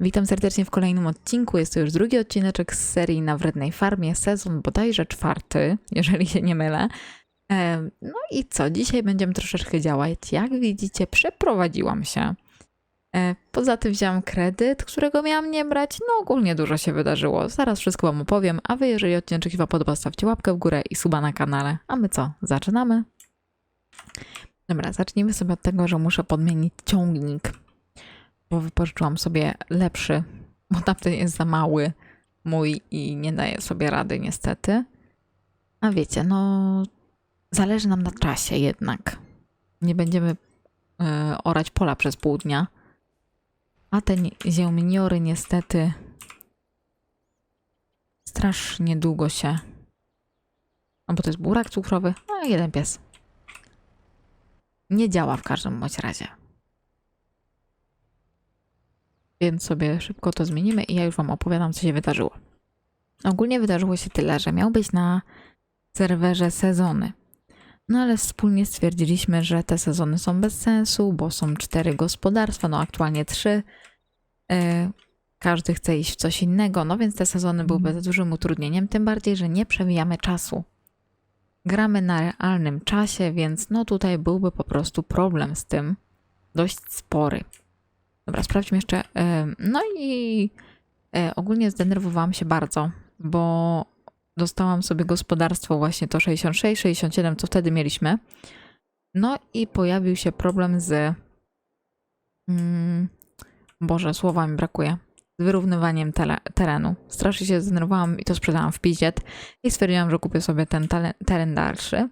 Witam serdecznie w kolejnym odcinku. Jest to już drugi odcineczek z serii na Wrednej Farmie, sezon bodajże czwarty, jeżeli się nie mylę. No i co? Dzisiaj będziemy troszeczkę działać. Jak widzicie, przeprowadziłam się. E, Poza tym wziąłam kredyt, którego miałam nie brać. No ogólnie dużo się wydarzyło. Zaraz wszystko wam opowiem, a wy jeżeli odcinek wam podoba, stawcie łapkę w górę i suba na kanale. A my co? Zaczynamy? Dobra, zacznijmy sobie od tego, że muszę podmienić ciągnik bo wypożyczyłam sobie lepszy, bo tamten jest za mały mój i nie daje sobie rady niestety. A wiecie, no zależy nam na czasie jednak. Nie będziemy e, orać pola przez pół dnia. A te ni- ziemniory niestety strasznie długo się... No bo to jest burak cukrowy, a jeden pies. Nie działa w każdym bądź razie. Więc sobie szybko to zmienimy i ja już Wam opowiadam, co się wydarzyło. Ogólnie wydarzyło się tyle, że miał być na serwerze sezony. No ale wspólnie stwierdziliśmy, że te sezony są bez sensu, bo są cztery gospodarstwa, no aktualnie trzy. E, każdy chce iść w coś innego, no więc te sezony były za dużym utrudnieniem, tym bardziej, że nie przewijamy czasu. Gramy na realnym czasie, więc no tutaj byłby po prostu problem z tym dość spory. Dobra, sprawdźmy jeszcze. em, No i e, ogólnie zdenerwowałam się bardzo, bo dostałam sobie gospodarstwo właśnie to 66, 67, co wtedy mieliśmy. No i pojawił się problem z. Mm, Boże, słowa mi brakuje. Z wyrównywaniem terenu. Strasznie się zdenerwowałam i to sprzedałam w piździet i stwierdziłam, że kupię sobie ten teren dalszy.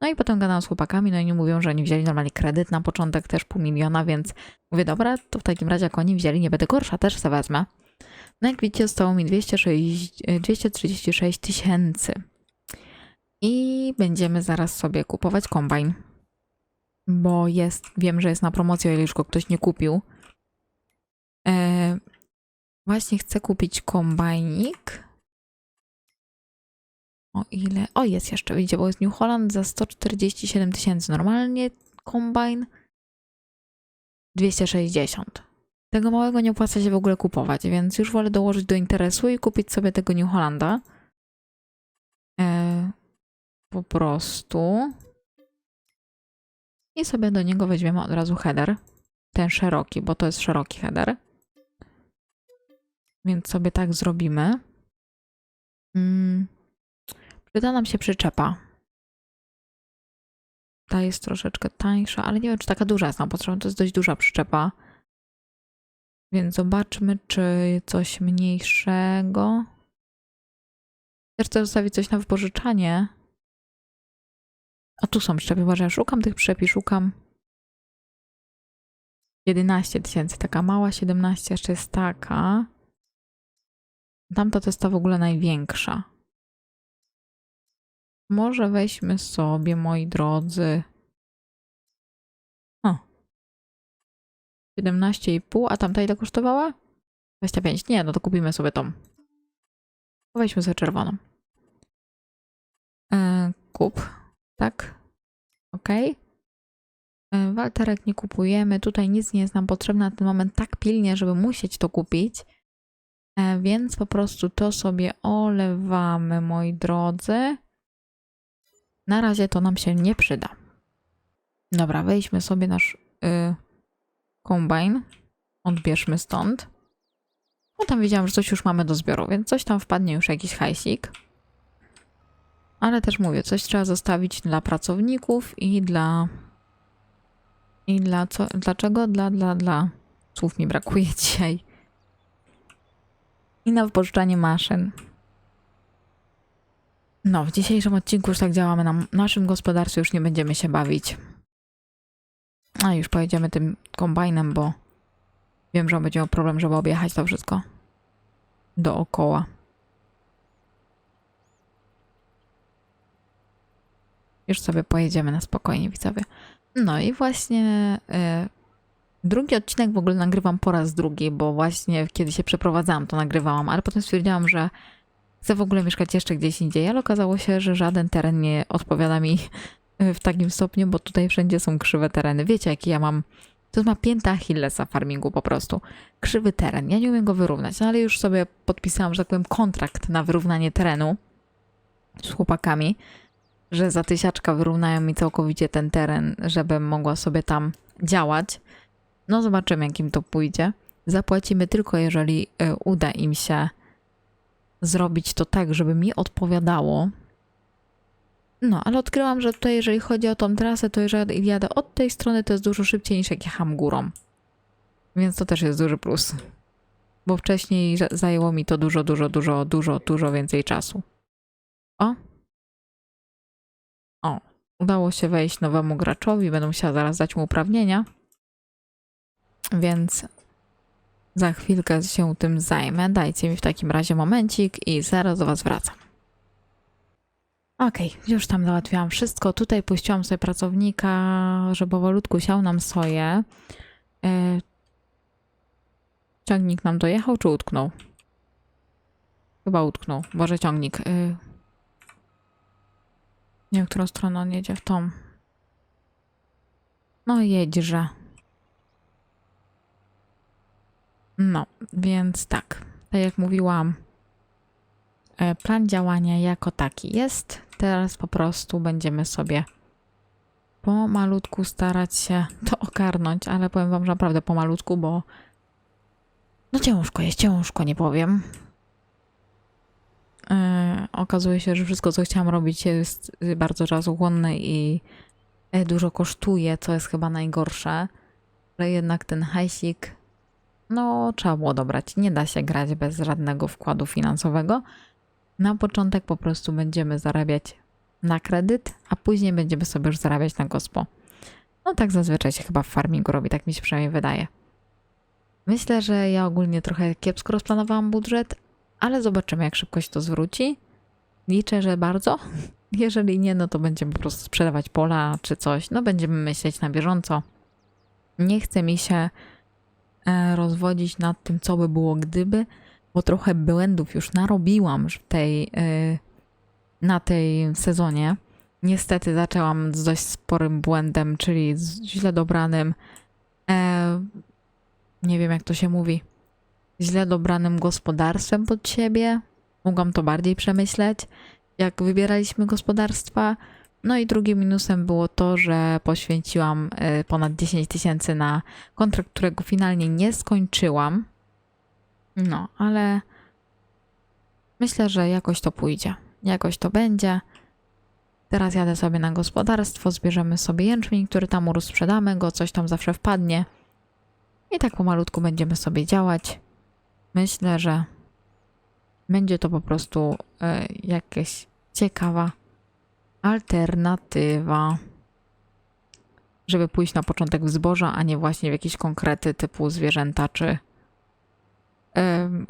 No i potem gadałam z chłopakami, no i oni mówią, że oni wzięli normalnie kredyt na początek też pół miliona, więc Mówię, dobra, to w takim razie jak oni wzięli, nie będę gorsza, też se wezmę. No jak widzicie, zostało mi 206, e, 236 tysięcy. I będziemy zaraz sobie kupować kombajn. Bo jest, wiem, że jest na promocji, o ile już go ktoś nie kupił. E, właśnie chcę kupić kombajnik. O ile? O, jest jeszcze, widzicie, bo jest New Holland za 147 tysięcy. Normalnie kombajn 260. Tego małego nie opłaca się w ogóle kupować, więc już wolę dołożyć do interesu i kupić sobie tego New Hollanda. E, po prostu. I sobie do niego weźmiemy od razu header. Ten szeroki, bo to jest szeroki header. Więc sobie tak zrobimy. Mm. Przyda nam się przyczepa. Ta jest troszeczkę tańsza, ale nie wiem, czy taka duża jest nam potrzebna. To jest dość duża przyczepa. Więc zobaczmy, czy coś mniejszego. Chcę zostawić coś na wypożyczanie. A tu są przyczepy, uważaj, szukam tych przyczep szukam. 11 tysięcy, taka mała, 17 jeszcze jest taka. Tamta to jest ta w ogóle największa. Może weźmy sobie, moi drodzy. O. 17,5, a tamta ile kosztowała? 25. Nie, no to kupimy sobie tą. Weźmy sobie czerwoną. E, kup. Tak. Ok. E, Walterek nie kupujemy. Tutaj nic nie jest nam potrzebne na ten moment tak pilnie, żeby musieć to kupić. E, więc po prostu to sobie olewamy, moi drodzy. Na razie to nam się nie przyda. Dobra, wejdźmy sobie nasz y, kombajn. Odbierzmy stąd. No tam wiedziałam, że coś już mamy do zbioru, więc coś tam wpadnie już jakiś hajsik. Ale też mówię, coś trzeba zostawić dla pracowników i dla... I dla co? Dlaczego? Dla, dla, dla... Słów mi brakuje dzisiaj. I na wypożyczanie maszyn. No, w dzisiejszym odcinku już tak działamy. Na naszym gospodarstwie już nie będziemy się bawić. A już pojedziemy tym kombajnem, bo wiem, że będzie miał problem, żeby objechać to wszystko dookoła. Już sobie pojedziemy na spokojnie, widzowie. No i właśnie y, drugi odcinek w ogóle nagrywam po raz drugi, bo właśnie kiedy się przeprowadzałam, to nagrywałam, ale potem stwierdziłam, że chcę w ogóle mieszkać jeszcze gdzieś indziej, ale okazało się, że żaden teren nie odpowiada mi w takim stopniu, bo tutaj wszędzie są krzywe tereny. Wiecie, jaki ja mam To ma pięta Achillesa farmingu po prostu. Krzywy teren. Ja nie umiem go wyrównać, no ale już sobie podpisałam, że tak powiem, kontrakt na wyrównanie terenu z chłopakami, że za tysiaczka wyrównają mi całkowicie ten teren, żebym mogła sobie tam działać. No zobaczymy, jak im to pójdzie. Zapłacimy tylko, jeżeli y, uda im się zrobić to tak, żeby mi odpowiadało. No, ale odkryłam, że tutaj, jeżeli chodzi o tą trasę, to jeżeli jadę od tej strony, to jest dużo szybciej niż jak jechałam górą. Więc to też jest duży plus. Bo wcześniej za- zajęło mi to dużo, dużo, dużo, dużo, dużo więcej czasu. O. O. Udało się wejść nowemu graczowi. Będę musiała zaraz dać mu uprawnienia. Więc za chwilkę się tym zajmę. Dajcie mi w takim razie momencik i zaraz do Was wracam. Okej, już tam załatwiłam wszystko. Tutaj puściłam sobie pracownika, żeby powolutku siał nam soję. E, ciągnik nam dojechał czy utknął? Chyba utknął. Boże, ciągnik. E, nie wiem, którą stronę on jedzie. W tą. No jedźże. No, więc tak. Tak jak mówiłam, e, plan działania jako taki jest. Teraz po prostu będziemy sobie pomalutku starać się to ogarnąć, ale powiem wam, że naprawdę pomalutku, bo no ciężko jest, ciężko, nie powiem. E, okazuje się, że wszystko, co chciałam robić jest bardzo czasochłonne i e, dużo kosztuje, co jest chyba najgorsze, że jednak ten hajsik no, trzeba było dobrać. Nie da się grać bez żadnego wkładu finansowego. Na początek po prostu będziemy zarabiać na kredyt, a później będziemy sobie już zarabiać na gospo. No tak zazwyczaj się chyba w farmingu robi, tak mi się przynajmniej wydaje. Myślę, że ja ogólnie trochę kiepsko rozplanowałam budżet, ale zobaczymy jak szybko się to zwróci. Liczę, że bardzo. Jeżeli nie, no to będziemy po prostu sprzedawać pola czy coś. No będziemy myśleć na bieżąco. Nie chce mi się rozwodzić nad tym, co by było gdyby, bo trochę błędów już narobiłam w tej, e, na tej sezonie. Niestety zaczęłam z dość sporym błędem, czyli z źle dobranym, e, nie wiem jak to się mówi, źle dobranym gospodarstwem pod siebie. Mogłam to bardziej przemyśleć, jak wybieraliśmy gospodarstwa. No i drugim minusem było to, że poświęciłam e, ponad 10 tysięcy na kontrakt, którego finalnie nie skończyłam. No, ale myślę, że jakoś to pójdzie. Jakoś to będzie. Teraz jadę sobie na gospodarstwo, zbierzemy sobie jęczmień, który tam urósł, go, coś tam zawsze wpadnie. I tak pomalutku będziemy sobie działać. Myślę, że będzie to po prostu e, jakieś ciekawa alternatywa, żeby pójść na początek w zboża, a nie właśnie w jakieś konkrety typu zwierzęta czy,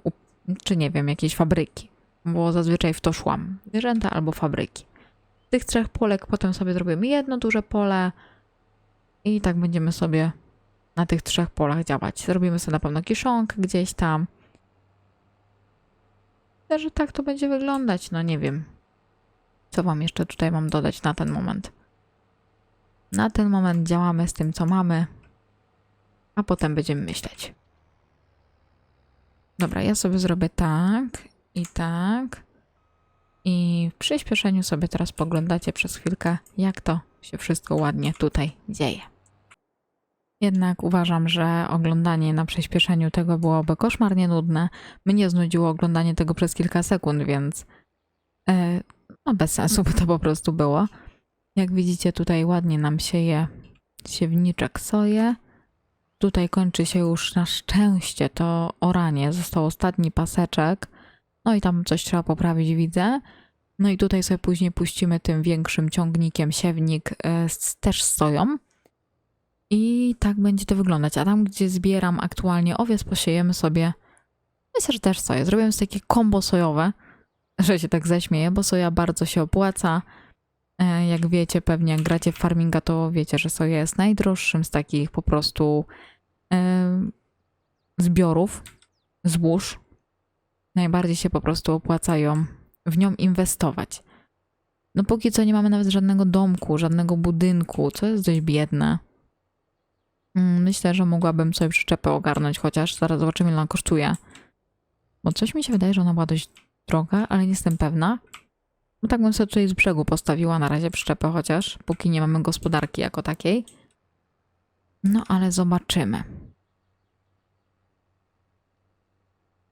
u- czy nie wiem, jakieś fabryki, bo zazwyczaj w to szłam. Zwierzęta albo fabryki. Z tych trzech polek potem sobie zrobimy jedno duże pole i tak będziemy sobie na tych trzech polach działać. Zrobimy sobie na pewno kiszonkę gdzieś tam. Myślę, że tak to będzie wyglądać, no nie wiem. Co wam jeszcze tutaj mam dodać na ten moment? Na ten moment działamy z tym, co mamy, a potem będziemy myśleć. Dobra, ja sobie zrobię tak i tak. I w przyspieszeniu sobie teraz poglądacie przez chwilkę, jak to się wszystko ładnie tutaj dzieje. Jednak uważam, że oglądanie na przyspieszeniu tego byłoby koszmarnie nudne. Mnie znudziło oglądanie tego przez kilka sekund, więc e, no bez sensu by to po prostu było. Jak widzicie, tutaj ładnie nam sieje siewniczek soję. Tutaj kończy się już na szczęście to oranie. Został ostatni paseczek. No i tam coś trzeba poprawić, widzę. No i tutaj sobie później puścimy tym większym ciągnikiem siewnik e, z, też z soją. I tak będzie to wyglądać. A tam, gdzie zbieram aktualnie owiec, posiejemy sobie. Myślę, że też soję. Zrobimy sobie takie kombo sojowe, że się tak zaśmieję, bo soja bardzo się opłaca. E, Jak wiecie, pewnie jak gracie w farminga, to wiecie, że soja jest najdroższym z takich po prostu e, zbiorów, zbóż. Najbardziej się po prostu opłacają w nią inwestować. No póki co nie mamy nawet żadnego domku, żadnego budynku, co jest dość biedne. Mm, Myślę, że mogłabym sobie przyczepę ogarnąć, chociaż zaraz zobaczymy, ile ona kosztuje. Bo coś mi się wydaje, że ona była dość droga, ale nie jestem pewna. No tak bym sobie tutaj z brzegu postawiła na razie przyczepę, chociaż póki nie mamy gospodarki jako takiej. No ale zobaczymy.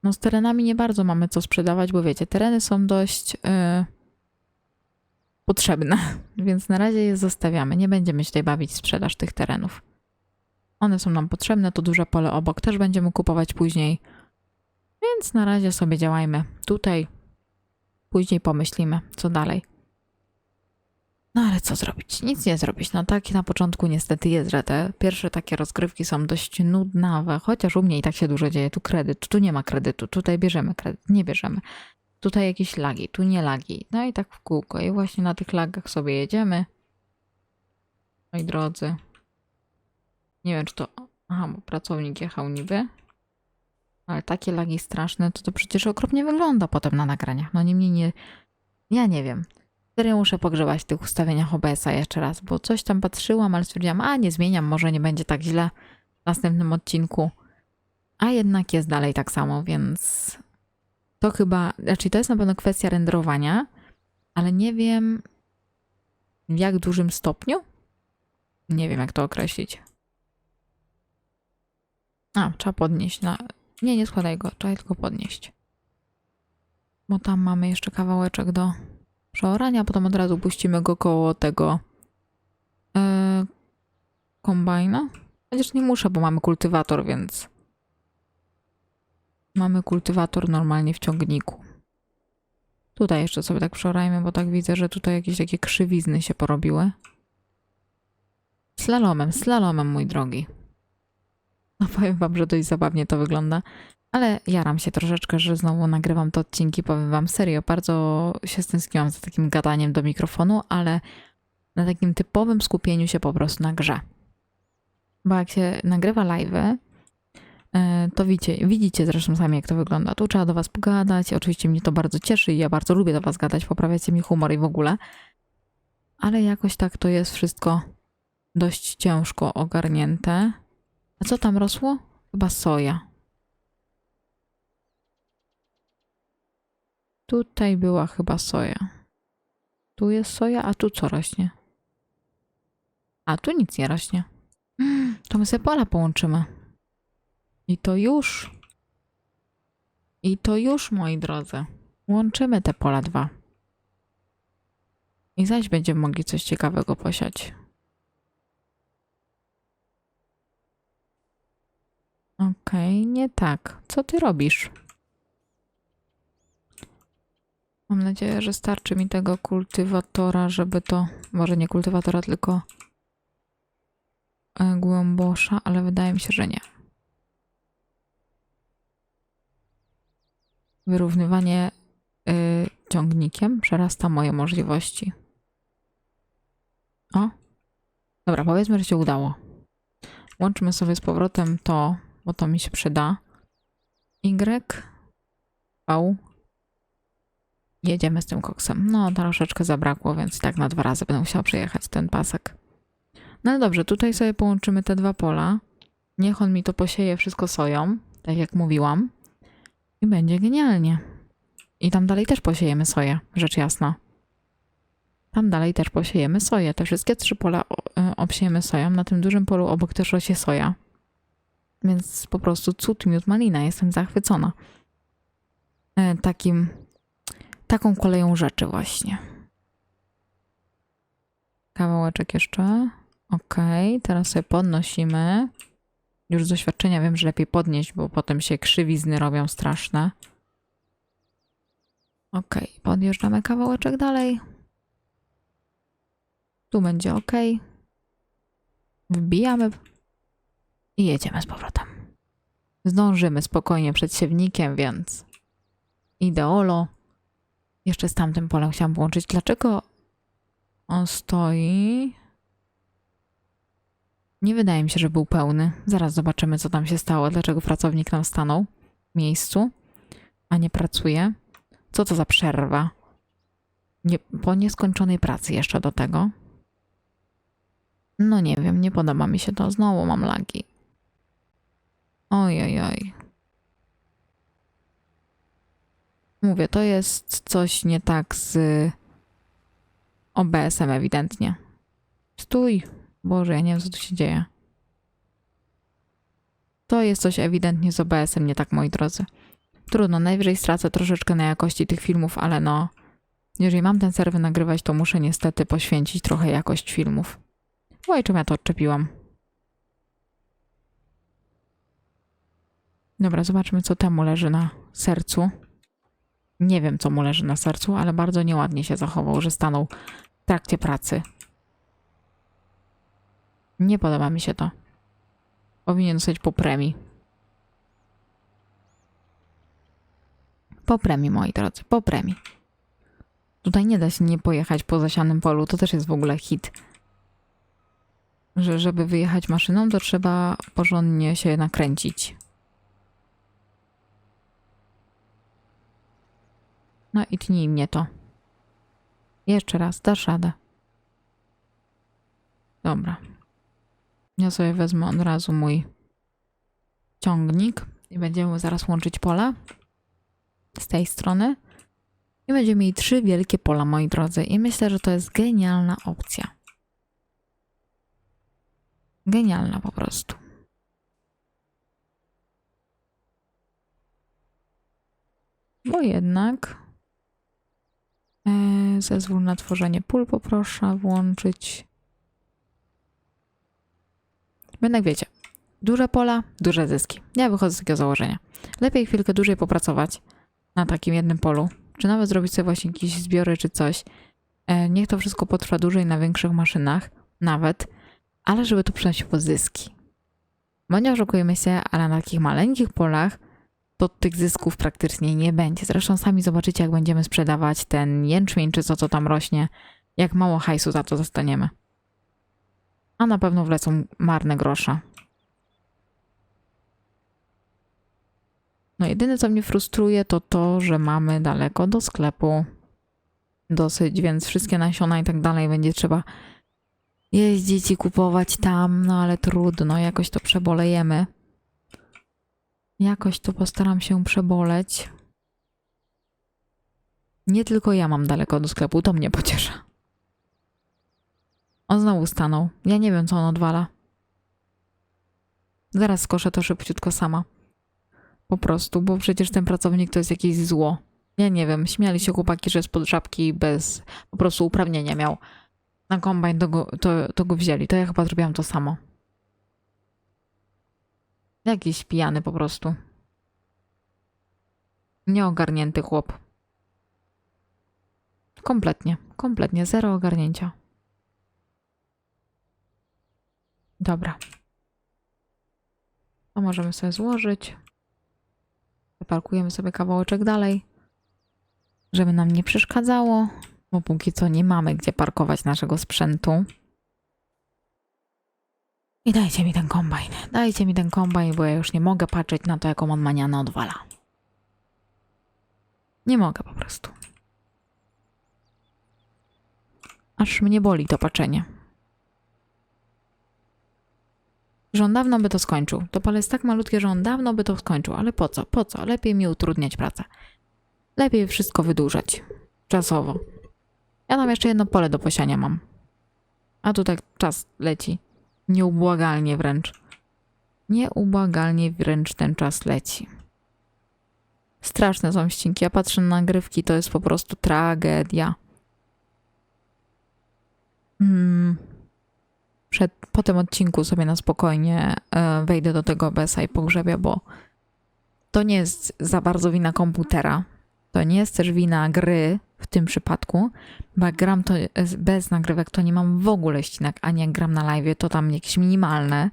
No z terenami nie bardzo mamy co sprzedawać, bo wiecie, tereny są dość yy, potrzebne, więc na razie je zostawiamy. Nie będziemy się tutaj bawić sprzedaż tych terenów. One są nam potrzebne, to duże pole obok też będziemy kupować później. Więc na razie sobie działajmy tutaj. Później pomyślimy, co dalej. No ale co zrobić? Nic nie zrobić. No tak na początku niestety jest, że te pierwsze takie rozgrywki są dość nudnawe, chociaż u mnie i tak się dużo dzieje. Tu kredyt, tu nie ma kredytu, tutaj bierzemy kredyt, nie bierzemy. Tutaj jakieś lagi, tu nie lagi. No i tak w kółko. I właśnie na tych lagach sobie jedziemy. Moi drodzy. Nie wiem, czy to... Aha, bo pracownik jechał niby. Ale takie lagi straszne, to to przecież okropnie wygląda potem na nagraniach. No niemniej nie... Ja nie wiem. Serio muszę pogrzebać w tych ustawieniach OBS-a jeszcze raz, bo coś tam patrzyłam, ale stwierdziłam, a nie zmieniam, może nie będzie tak źle w następnym odcinku. A jednak jest dalej tak samo, więc to chyba, znaczy to jest na pewno kwestia renderowania, ale nie wiem w jak dużym stopniu. Nie wiem, jak to określić. A, trzeba podnieść na... Nie, nie składaj go, trzeba tylko podnieść. Bo tam mamy jeszcze kawałeczek do przeorania, potem od razu puścimy go koło tego e, kombajna. Chociaż nie muszę, bo mamy kultywator, więc mamy kultywator normalnie w ciągniku. Tutaj jeszcze sobie tak przeorajmy, bo tak widzę, że tutaj jakieś takie krzywizny się porobiły. Slalomem, slalomem, mój drogi. No powiem wam, że dość zabawnie to wygląda. Ale jaram się troszeczkę, że znowu nagrywam te odcinki, powiem wam serio, bardzo się stęskniłam za takim gadaniem do mikrofonu, ale na takim typowym skupieniu się po prostu na grze. Bo jak się nagrywa live'y, e, to widzicie, widzicie zresztą sami, jak to wygląda. Tu trzeba do was pogadać, oczywiście mnie to bardzo cieszy i ja bardzo lubię do was gadać, poprawiacie mi humor i w ogóle, ale jakoś tak to jest wszystko dość ciężko ogarnięte. A co tam rosło? Chyba soja. Tutaj była chyba soja. Tu jest soja, a tu co rośnie? A tu nic nie rośnie. To my sobie pola połączymy. I to już. I to już, moi drodzy. Łączymy te pola dwa. I zaś będziemy mogli coś ciekawego posiać. Okej, nie tak. Co ty robisz? Mam nadzieję, że starczy mi tego kultywatora, żeby to. Może nie kultywatora, tylko e, głębosza, ale wydaje mi się, że nie. Wyrównywanie y, ciągnikiem przerasta moje możliwości. O. Dobra, powiedzmy, że się udało. Łączmy sobie z powrotem to, bo to mi się przyda. Y, V, Jedziemy z tym koksem. No, troszeczkę zabrakło, więc tak na dwa razy będę musiała przejechać ten pasek. No dobrze, tutaj sobie połączymy te dwa pola. Niech on mi to posieje wszystko soją, tak jak mówiłam. I będzie genialnie. I tam dalej też posiejemy soję, rzecz jasna. Tam dalej też posiejemy soję. Te wszystkie trzy pola y, obsiejemy soją. Na tym dużym polu obok też rośnie soja. Więc po prostu cud, miód, malina. Jestem zachwycona. E, takim taką koleją rzeczy właśnie. Kawałeczek jeszcze. Ok, teraz sobie podnosimy. Już z doświadczenia wiem, że lepiej podnieść, bo potem się krzywizny robią straszne. Ok, podjeżdżamy kawałeczek dalej. Tu będzie ok. Wbijamy i jedziemy z powrotem. Zdążymy spokojnie przed siewnikiem, więc ideolo. Jeszcze z tamtym polem chciałam połączyć. Dlaczego on stoi? Nie wydaje mi się, że był pełny. Zaraz zobaczymy, co tam się stało. Dlaczego pracownik nam stanął w miejscu, a nie pracuje. Co to za przerwa? Nie, po nieskończonej pracy jeszcze do tego. No nie wiem, nie podoba mi się to. Znowu mam lagi. Oj, oj, oj. Mówię, to jest coś nie tak z OBS-em ewidentnie. Stój! Boże, ja nie wiem, co tu się dzieje. To jest coś ewidentnie z OBS-em nie tak, moi drodzy. Trudno, najwyżej stracę troszeczkę na jakości tych filmów, ale no... Jeżeli mam ten serwer nagrywać, to muszę niestety poświęcić trochę jakość filmów. Oj, czym ja to odczepiłam? Dobra, zobaczmy, co temu leży na sercu. Nie wiem, co mu leży na sercu, ale bardzo nieładnie się zachował, że stanął w trakcie pracy. Nie podoba mi się to. Powinien dostać po premii. Po premii, moi drodzy, po premii. Tutaj nie da się nie pojechać po zasianym polu, to też jest w ogóle hit. Że żeby wyjechać maszyną, to trzeba porządnie się nakręcić. No i tnij mnie to. Jeszcze raz, dasz radę. Dobra. Ja sobie wezmę od razu mój ciągnik i będziemy zaraz łączyć pola z tej strony. I będziemy mieli trzy wielkie pola, moi drodzy. I myślę, że to jest genialna opcja. Genialna po prostu. Bo jednak zezwól na tworzenie pól poproszę włączyć. Jednak wiecie, duże pola, duże zyski. Ja wychodzę z takiego założenia. Lepiej chwilkę dłużej popracować na takim jednym polu, czy nawet zrobić sobie właśnie jakieś zbiory czy coś. E, niech to wszystko potrwa dłużej na większych maszynach, nawet, ale żeby to przynosiło zyski. Bo nie oszukujmy się, ale na takich maleńkich polach to tych zysków praktycznie nie będzie. Zresztą sami zobaczycie, jak będziemy sprzedawać ten jęczmień czy co, co tam rośnie, jak mało hajsu za to dostaniemy. A na pewno wlecą marne grosze. No jedyne, co mnie frustruje, to to, że mamy daleko do sklepu dosyć, więc wszystkie nasiona i tak dalej będzie trzeba jeździć i kupować tam, no ale trudno, jakoś to przebolejemy. Jakoś to postaram się przeboleć. Nie tylko ja mam daleko do sklepu, to mnie pociesza. On znowu stanął. Ja nie wiem, co on odwala. Zaraz skoszę to szybciutko sama. Po prostu, bo przecież ten pracownik to jest jakieś zło. Ja nie wiem, śmiali się chłopaki, że spod żabki bez po prostu uprawnienia miał. Na kombajn to go, to, to go wzięli. To ja chyba zrobiłam to samo. Jakiś pijany po prostu. Nieogarnięty chłop. Kompletnie, kompletnie, zero ogarnięcia. Dobra. To możemy sobie złożyć. Wyparkujemy sobie kawałeczek dalej, żeby nam nie przeszkadzało, bo póki co nie mamy gdzie parkować naszego sprzętu. I dajcie mi ten kombajn. Dajcie mi ten kombajn, bo ja już nie mogę patrzeć na to, jaką on manianę odwala. Nie mogę po prostu. Aż mnie boli to patrzenie. Że dawno by to skończył. To pole jest tak malutkie, że on dawno by to skończył. Ale po co? Po co? Lepiej mi utrudniać pracę. Lepiej wszystko wydłużać. Czasowo. Ja tam jeszcze jedno pole do posiania mam. A tu tak czas leci. Nieubłagalnie wręcz. Nieubłagalnie wręcz ten czas leci. Straszne są ścinki. Ja patrzę na nagrywki, to jest po prostu tragedia. Mm. Przed, po tym odcinku sobie na spokojnie e, wejdę do tego OBS-a i pogrzebię, bo to nie jest za bardzo wina komputera. To nie jest też wina gry w tym przypadku, bo jak gram to bez nagrywek, to nie mam w ogóle ścinak, ani jak gram na live, to tam jakieś minimalne.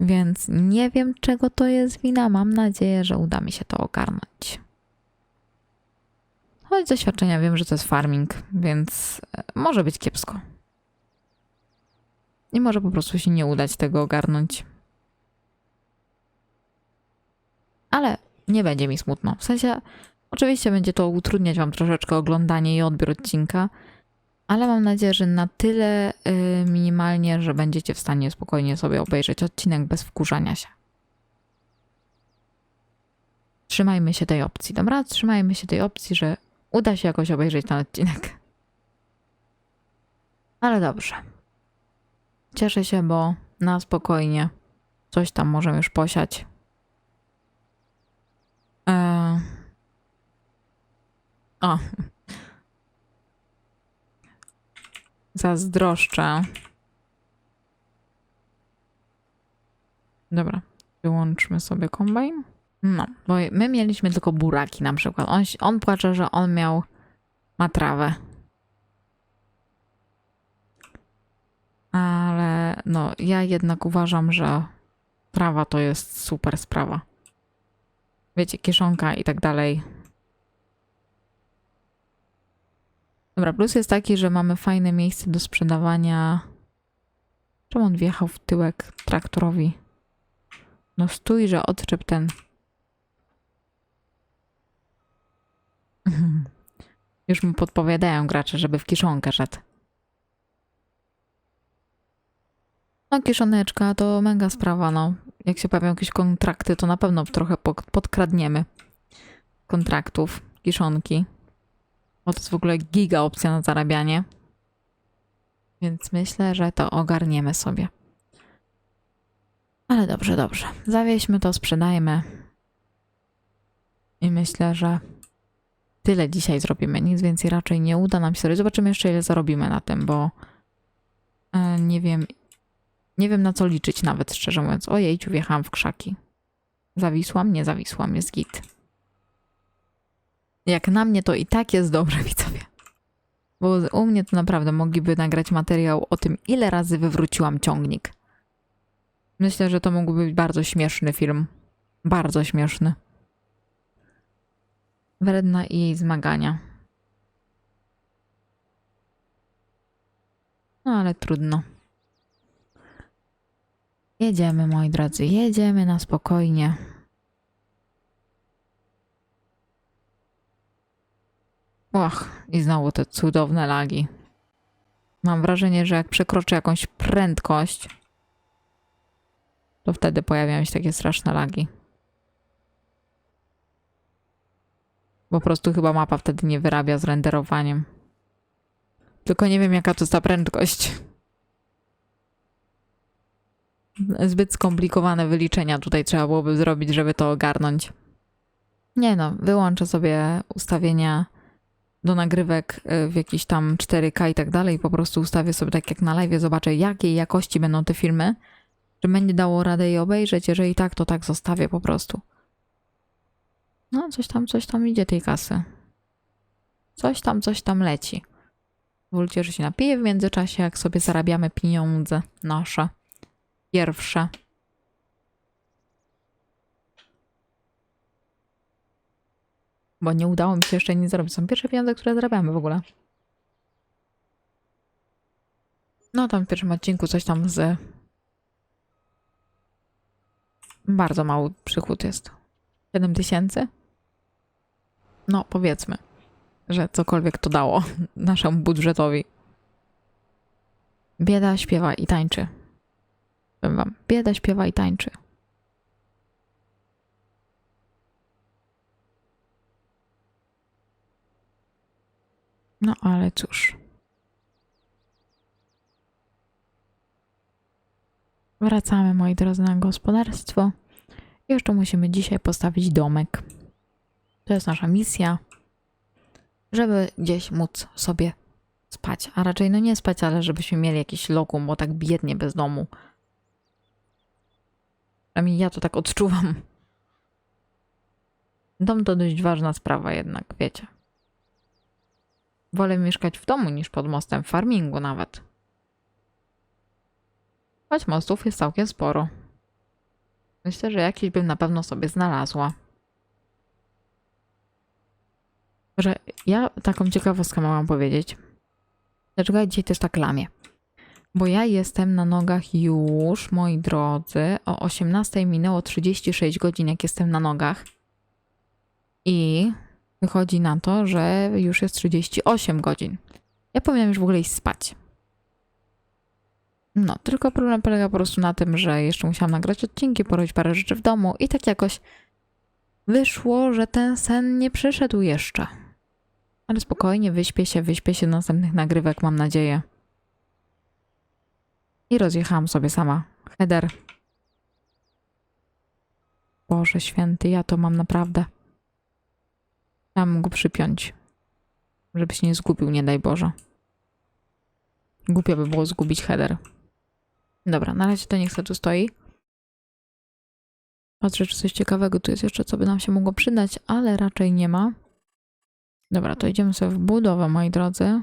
Więc nie wiem, czego to jest wina. Mam nadzieję, że uda mi się to ogarnąć. Choć z doświadczenia wiem, że to jest farming, więc e, może być kiepsko. I może po prostu się nie udać tego ogarnąć. Ale nie będzie mi smutno. W sensie, oczywiście będzie to utrudniać Wam troszeczkę oglądanie i odbiór odcinka, Ale mam nadzieję, że na tyle y, minimalnie, że będziecie w stanie spokojnie sobie obejrzeć odcinek bez wkurzania się. Trzymajmy się tej opcji, dobra? Trzymajmy się tej opcji, że uda się jakoś obejrzeć ten odcinek. Ale dobrze. Cieszę się, bo na spokojnie coś tam możemy już posiać. Eee... O. Zazdroszczę. Dobra, wyłączmy sobie kombajn. No, bo my mieliśmy tylko buraki na przykład. On, on płacze, że on miał ma trawę. Ale no, ja jednak uważam, że trawa to jest super sprawa. Wiecie, kieszonka i tak dalej. Dobra, plus jest taki, że mamy fajne miejsce do sprzedawania. Czemu on wjechał w tyłek traktorowi? No stój, że odczep ten. Już mu podpowiadają gracze, żeby w kiszonkę szedł. No kiszoneczka to mega sprawa, no. Jak się pojawią jakieś kontrakty, to na pewno trochę podkradniemy kontraktów, kiszonki. Bo to jest w ogóle giga opcja na zarabianie. Więc myślę, że to ogarniemy sobie. Ale dobrze, dobrze. Zawieźmy to, sprzedajmy. I myślę, że tyle dzisiaj zrobimy. Nic więcej raczej nie uda nam się zrobić. Zobaczymy jeszcze, ile zarobimy na tym, bo e, nie wiem, nie wiem na co liczyć nawet, szczerze mówiąc. Ojejciu, wjechałam w krzaki. Zawisłam? Nie zawisłam, jest git. Jak na mnie to i tak jest dobrze, widzowie. Bo u mnie to naprawdę mogliby nagrać materiał o tym, ile razy wywróciłam ciągnik. Myślę, że to mógłby być bardzo śmieszny film. Bardzo śmieszny. Wredna i jej zmagania. No ale trudno. Jedziemy, moi drodzy, jedziemy na spokojnie. Och, i znowu te cudowne lagi. Mam wrażenie, że jak przekroczę jakąś prędkość, to wtedy pojawiają się takie straszne lagi. Po prostu chyba mapa wtedy nie wyrabia z renderowaniem. Tylko nie wiem, jaka to jest ta prędkość. Zbyt skomplikowane wyliczenia tutaj trzeba byłoby zrobić, żeby to ogarnąć. Nie no, wyłączę sobie ustawienia do nagrywek y, w jakiś tam 4K i tak dalej po prostu ustawię sobie tak jak na live, zobaczę jakiej jakości będą te filmy, czy będzie dało radę je obejrzeć, jeżeli tak, to tak zostawię po prostu. No, coś tam, coś tam idzie tej kasy. Coś tam, coś tam leci. Pozwólcie, że się napiję w międzyczasie, jak sobie zarabiamy pieniądze nasze. Pierwsze. Bo nie udało mi się jeszcze nic zrobić. Są pierwsze pieniądze, które zarabiamy w ogóle. No tam w pierwszym odcinku coś tam z... Bardzo mały przychód jest. 7 tysięcy? No powiedzmy, że cokolwiek to dało naszemu budżetowi. Bieda śpiewa i tańczy. Powiem wam, bieda śpiewa i tańczy. No ale cóż. Wracamy, moi drodzy, na gospodarstwo. Jeszcze musimy dzisiaj postawić domek. To jest nasza misja, żeby gdzieś móc sobie spać. A raczej, no nie spać, ale żebyśmy mieli jakiś lokum, bo tak biednie bez domu. Przynajmniej ja to tak odczuwam. Dom to dość ważna sprawa jednak, wiecie. Wolę mieszkać w domu niż pod mostem, w farmingu nawet. Choć mostów jest całkiem sporo. Myślę, że jakiś bym na pewno sobie znalazła. Że ja taką ciekawostkę mogłam powiedzieć. Dlaczego ja dzisiaj też tak lamię? Bo ja jestem na nogach już, moi drodzy. O 18 minęło 36 godzin, jak jestem na nogach. I wychodzi na to, że już jest 38 godzin. Ja powinnam już w ogóle iść spać. No, tylko problem polega po prostu na tym, że jeszcze musiałam nagrać odcinki, porobić parę rzeczy w domu i tak jakoś wyszło, że ten sen nie przyszedł jeszcze. Ale spokojnie, wyśpię się, wyśpię się do następnych nagrywek, mam nadzieję. I rozjechałam sobie sama. Header. Boże święty, ja to mam naprawdę. Chciałam go przypiąć. Żeby się nie zgubił, nie daj Boże. Głupio by było zgubić header. Dobra, na razie to niech sobie tu stoi. Patrzę, czy coś ciekawego tu jest jeszcze, co by nam się mogło przydać, ale raczej nie ma. Dobra, to idziemy sobie w budowę, moi drodzy.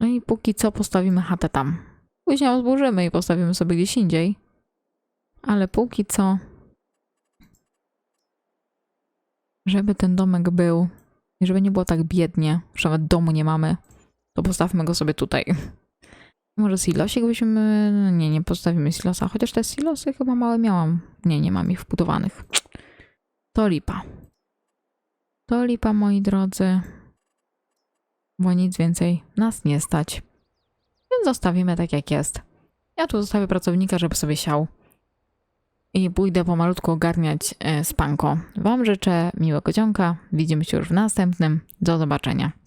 No i póki co postawimy chatę tam. Później ją zburzymy i postawimy sobie gdzieś indziej. Ale póki co, żeby ten domek był i żeby nie było tak biednie, że nawet domu nie mamy, to postawmy go sobie tutaj. Może silosik byśmy... no Nie, nie postawimy silosa, chociaż te silosy chyba małe miałam. Nie, nie mam ich wbudowanych. To lipa. To lipa, moi drodzy. Bo nic więcej nas nie stać. Więc zostawimy tak jak jest. Ja tu zostawię pracownika, żeby sobie siał. I pójdę pomalutku ogarniać e, spanko. Wam życzę miłego dzionka. Widzimy się już w następnym. Do zobaczenia. Cześć.